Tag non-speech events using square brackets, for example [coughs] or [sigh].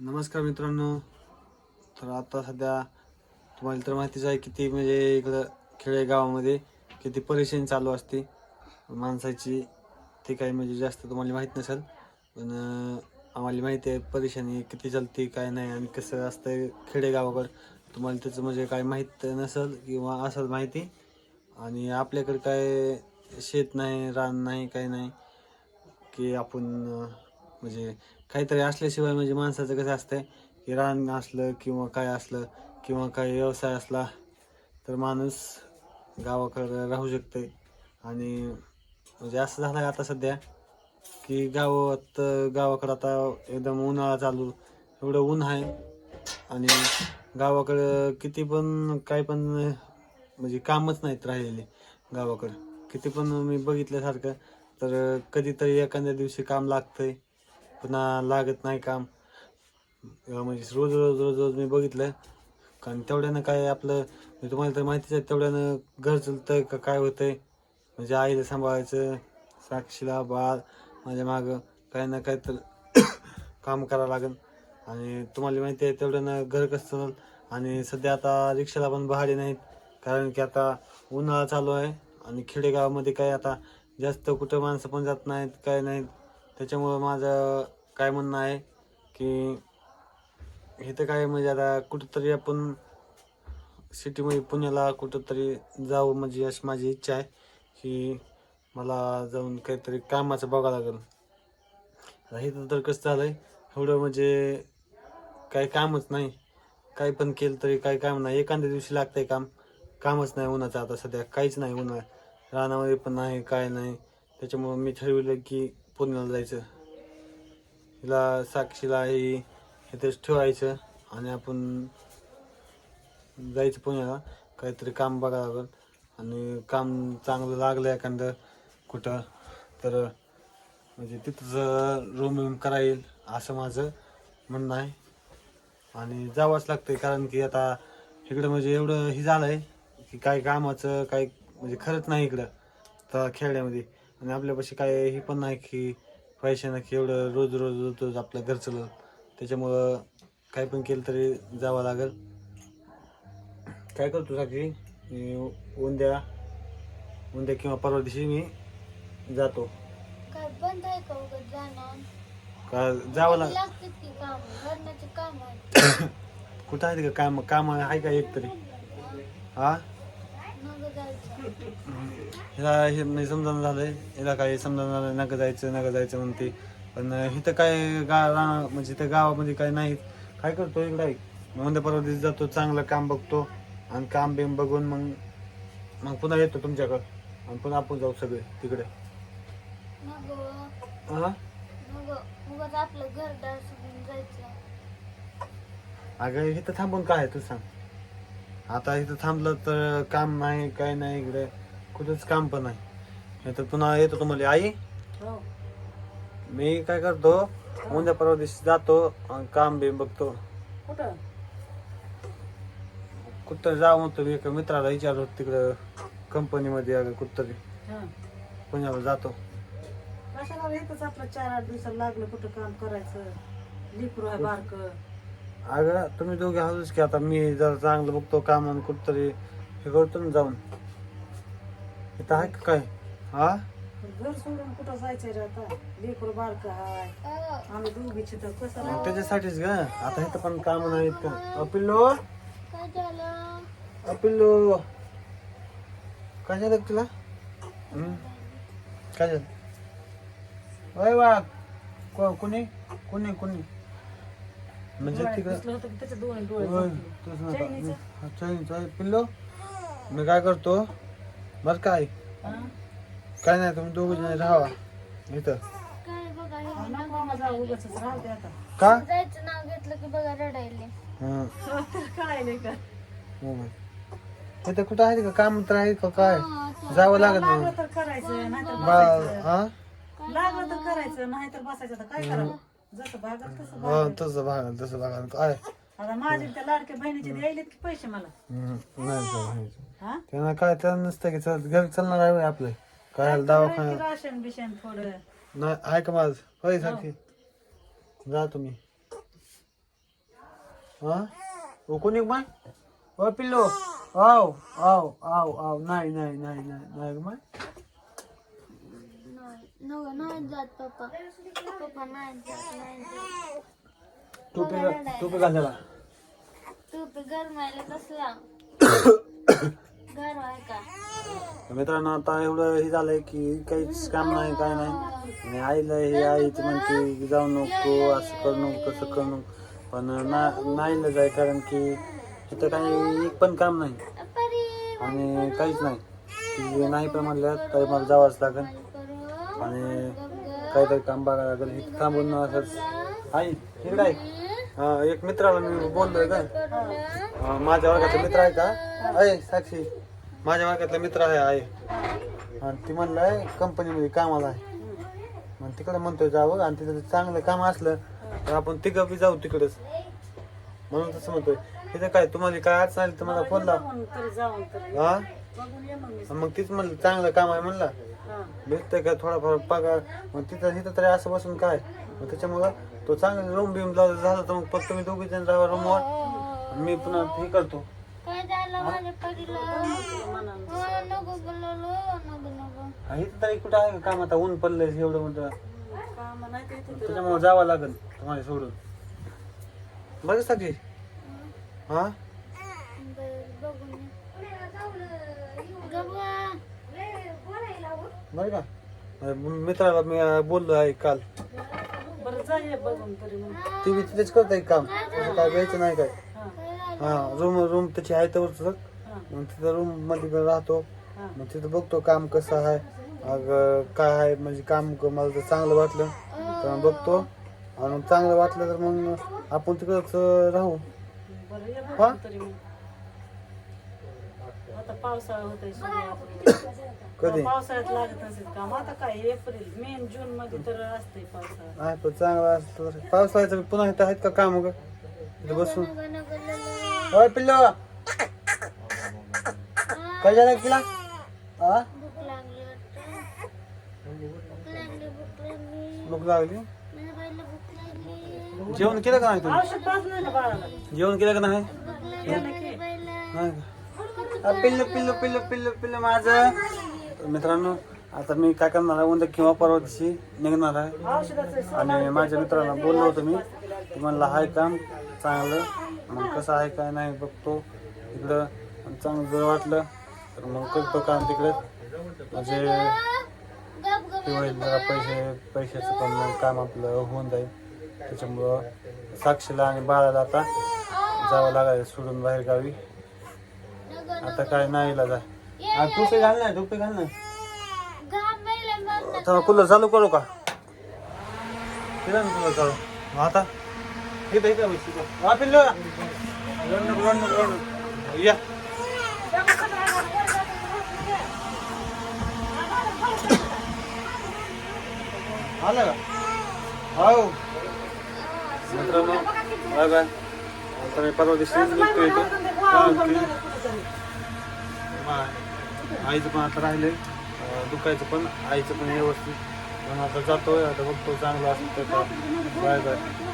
नमस्कार मित्रांनो. तर आता सध्या तुम्हाला तर माहितीच आहे किती म्हणजे इकडं खेडेगावामध्ये किती परेशानी चालू असते. माणसाची ते काही म्हणजे जास्त तुम्हाला माहीत नसेल पण आम्हाला माहिती आहे परेशानी किती चालते काय नाही आणि कसं असतं खेडेगावाकडं तुम्हाला त्याचं म्हणजे काय माहीत नसेल किंवा असेल माहिती. आणि आपल्याकडे काय शेत नाही रान नाही काही नाही की आपण म्हणजे काहीतरी असल्याशिवाय म्हणजे माणसाचं कसं असतंय की रान असलं किंवा काय असलं किंवा काही व्यवसाय असला तर माणूस गावाकडं राहू शकते आणि म्हणजे असं झालं आहे आता सध्या की गावात गावाकडं आता एकदम उन्हाळा चालू एवढं ऊन आहे. आणि गावाकडं किती पण काय पण म्हणजे कामच नाहीत राहिलेले गावाकडं. किती पण मी बघितल्यासारखं तर कधीतरी एखाद्या दिवशी काम लागतंय. पुन्हा लागत नाही काम. म्हणजे रोज रोज रोज रोज मी बघितलं. कारण तेवढ्यानं काय आपलं म्हणजे तुम्हाला तर माहितीच आहे तेवढ्यानं घर चलतं का काय होतंय. म्हणजे आईला सांभाळायचं साक्षीला बाळ माझ्या मागं काही ना काही तर [coughs] काम करावं लागेल. आणि तुम्हाला माहिती आहे तेवढ्यानं घर कसं चालेल. आणि सध्या आता रिक्षाला पण भाडे नाहीत. कारण की आता उन्हाळा चालू आहे. आणि खेडेगावामध्ये काय आता जास्त कुठं माणसं पण जात नाहीत काय नाहीत. त्याच्यामुळं माझं काय म्हणणं आहे की इथं काय म्हणजे आता कुठंतरी आपण सिटीमध्ये पुण्याला कुठंतरी जावं म्हणजे अशी माझी इच्छा आहे की मला जाऊन काहीतरी कामाचं बघावं लागेल. आता इथं तर कसं झालं आहे एवढं म्हणजे काही कामच नाही. काही पण केलं तरी काही काम नाही. एखाद्या दिवशी लागतंय काम. कामच नाही उन्हाचं आता सध्या. काहीच नाही उन्हा रानामध्ये पण नाही काय नाही. त्याच्यामुळं मी ठरविलं की पुण्याला जायचं. हिला साक्षीला ही इथेच ठेवायचं आणि आपण जायचं पुण्याला. काहीतरी काम बघावं लागेल. आणि काम चांगलं लागलं एखादं कुठं तर म्हणजे तिथंच रूम रूम करा येईल असं माझं म्हणणं आहे. आणि जावंच लागतंय कारण की आता इकडं म्हणजे एवढं हे झालं आहे की काय कामाचं काय म्हणजे खरंच नाही इकडं. तर खेड्यामध्ये. आणि आपल्यापाशी काय हे पण नाही की पैशानं की एवढं रोज रोज रोज रोज आपलं घर चाललं त्याच्यामुळं काय पण केलं तरी जावं लागेल. काय करतो मी उद्या उद्या किंवा परवा दिवशी मी जातो. काय बंद आहे का उगाच जाणार का जावं लाग लागतात की काम घरण्याचे काम आहे [coughs] कुठं आहे का काम? काम आहे का एक तरी? हा? हिला हे म्हणजे समजावून झालंय. हिला काय समजावून झालं नका जायचं नका जायचं म्हणते. पण इथं काय गा रा- म्हणजे त्या गावामध्ये काय नाही काय करतो इकडं ऐक म्हणजे परवा दिवशी जातो चांगलं काम बघतो. आणि काम बिम बघून मग मग पुन्हा येतो तुमच्याकडं. आणि पुन्हा आपण जाऊ सगळे तिकडे. मग हा मग उगाच आपलं घरदार सोडून जायचं. अगं इथं थांबून काय आहे तू सांग. आता इथं थांबलं तर काम नाही काय नाही इकडे. कुठंच काम पण नाही. नाही तर पुन्हा येतो तुम्हाला. आई? मी काय करतो उद्या परवा दिवशी जातो आणि काम बी बघतो. कुठं? कुठं जाऊ म्हणतो मी एका मित्राला विचारतो तिकडं कंपनीमध्ये अगं कुठतरी. हं. पुण्याला जातो. कशाला येतच आपलं चार आठ दिवसाला लागलं कुठं काम करायचं. लिकरू आहे बारक. अगं तुम्ही दोघे हसूच की आता मी जरा चांगलं बघतो काम आणि कुठतरी हे करतो ना जाऊन. इथं आहे का काय? हा? घर सोडून कुठं जायचंय रे आता? लिकरू बारक हाय. अं, आम्ही दोघीची तर कसं मग त्याच्यासाठीच ग. आता इथं पण काम नाहीत का? अपिल्लो काय झालं? अपिल्लो काय झालं तुला? हं? काय झालं? वय वा को- कुणी? कुणी कुणी? म्हणजे तिकडं नका. हा, आहे. पिल्लो मी काय करतो बर काय हं? काय नाही तुम्ही दोघ जण राहा इथं. काय बघा हे नको आम्हाला जाऊ उगाचच राहू दे आता. का? जायचं नाव घेतलं की बघा रडायले. हं, काय नाही का? मोबाईल इथं कुठं आहे का? काम तर आहे का काय. जावं लागत लागलं नाही तर करायचं नाहीतर बा बसायचं. हा? लागलं तर करायचं नाहीतर बसायचं. काय करावं? जसं भागत तसं हा भागत. तसं बघा तसं बघा काय? आता माझे त्या लाडक्या बहिणीचे द्यायलेत की पैसे मला? हं, नाही जाऊ, नाही. जाऊ. हा? त्यांना काय त्याला नसतं की चल घर चालणार आहे होय आपलं. काय दवाखाना राशन बिशन थोडं. नाही आहे का माझ होय सारखी. जा तुम्ही. हा? ओ कोणी माय ओ पिल्लो. आव आव आव आव नाही नाही नाही नाही नाही माय नाही नको नाही जात पप्पा पप्पा नाही जात नाही जात टोपी टोपी घाल त्याला तू पे गरमायला कसला गरम आहे का? मित्रांनो आता एवढं हे झालंय की काहीच काम नाही काय नाही. आणि आईला हे आईच म्हणते की जाऊ नको असं करू नको तसं करू नको. पण ना आहे कारण की तिथं काही एक पण काम नाही. परी आणि काहीच नाही. की नाही पण म्हणलं तर मला जावंच लागेल. आणि काहीतरी काम बघायला लागेल. इथं थांबून असंच आई इकडे आहे. हा, एक मित्राला मी बोललोय का? हा, माझ्या वर्गाचा मित्र आहे का? आहे साक्षी. माझ्या वर्गातला मित्र आहे आहे. आणि ती म्हणलंय कंपनीमध्ये कामाला आहे. मग तिकडे म्हणतोय जावं. आणि तिथं चांगलं काम असलं तर आपण तिघं बी जाऊ तिकडच. म्हणून तसं म्हणतोय. तिथं काय तुम्हाला काय अडचण आली तर मला फोन लाव. जाऊन तरी जाऊन तरी. हा? बघून ये मग मी. मग तीच म्हणलं चांगलं काम आहे म्हणलं. भेटतंय का? थोडाफार पगार. मग तिथं तिथं तरी असं बसून काय? मग त्याच्यामुळं तो चांगला रूम बिम झाला तर मग फक्त मी दोघी जण राहा रूमवर मी पुन्हा हे करतो. इथं तरी कुठं आहे का काम? आता ऊन पडलंय एवढं मोठं काम नाही ते तिथं. त्याच्यामुळे जावं लागेल तुम्हाला सोडून. बघ सगळी हा बरं, बघून ये. गबा. बरं का? मित्राला मी अं, बोललो आहे काल. बरं जा ये बघून तरी मग. ती बी तिथेच करत आहे काम. काय घ्यायचं नाही काय? हा? हा रूम रूम त्याची आहे तर हा. मग तिथं रूममध्ये राहतो. हा. मग तिथं बघतो काम कसं आहे. अग काय आहे म्हणजे काम क- मला जर चांगलं वाटलं. तर मग बघतो. आणि मग चांगलं वाटलं तर मग आपण तिकडंच राहू. बरं ये हा? बघून तरी मग. आता पावसाळा होतोय कधी? पावसाळ्यात लागत नसेल काम. आता काय एप्रिल मे जून मध्ये तर असते पावसाळा. आहे पण चांगलं असलं तर पावसाळ्याचं पुन्हा इथं आहेत का काम ग? इथं बसून. होय पिल्लो. काय झालं तिला? हा भूक लागली? जेवण केलं का नाही तुम्ही? औषध बाळाला. जेवण केलं का नाही? नाही का? पिल्लू पिल्लू पिल्लू पिल्लू पिल्लू माझं. मित्रांनो आता मी काय करणार आहे? उद्या किंवा परवा दिवशी निघणार आहे. आणि माझ्या मित्राला बोललो होतो मी. की म्हणलं आहे काम चांगलं. मग कसं आहे काय नाही बघतो. इकडं चांगलं जर वाटलं तर मग करतो काम तिकडे. म्हणजे ते होईल जरा पैसे पैशाचं पण काम आपलं होऊन जाईल. त्याच्यामुळं साक्षीला आणि बाळाला आता जावं लागायचं सोडून बाहेर गावी आता काय नाही इलाज आहे. आ, टोपी घाल ना टोपी घाल ना. घाम आता कूलर चालू करू का? केलं ना कूलर चालू. आता? इथं इथं बस, इथं. हा पिल्लू. रड नको, रड नको, रड नको. या. आलं का? हो मित्रांनो बाय बाय. आता मी परवा दिवशी निघतो इथं. बाय. आईचं पण आता राहिले दुखायचं पण आईचं पण व्यवस्थित पण आता जातोय आता बघतो चांगलं असतं तर बाय बाय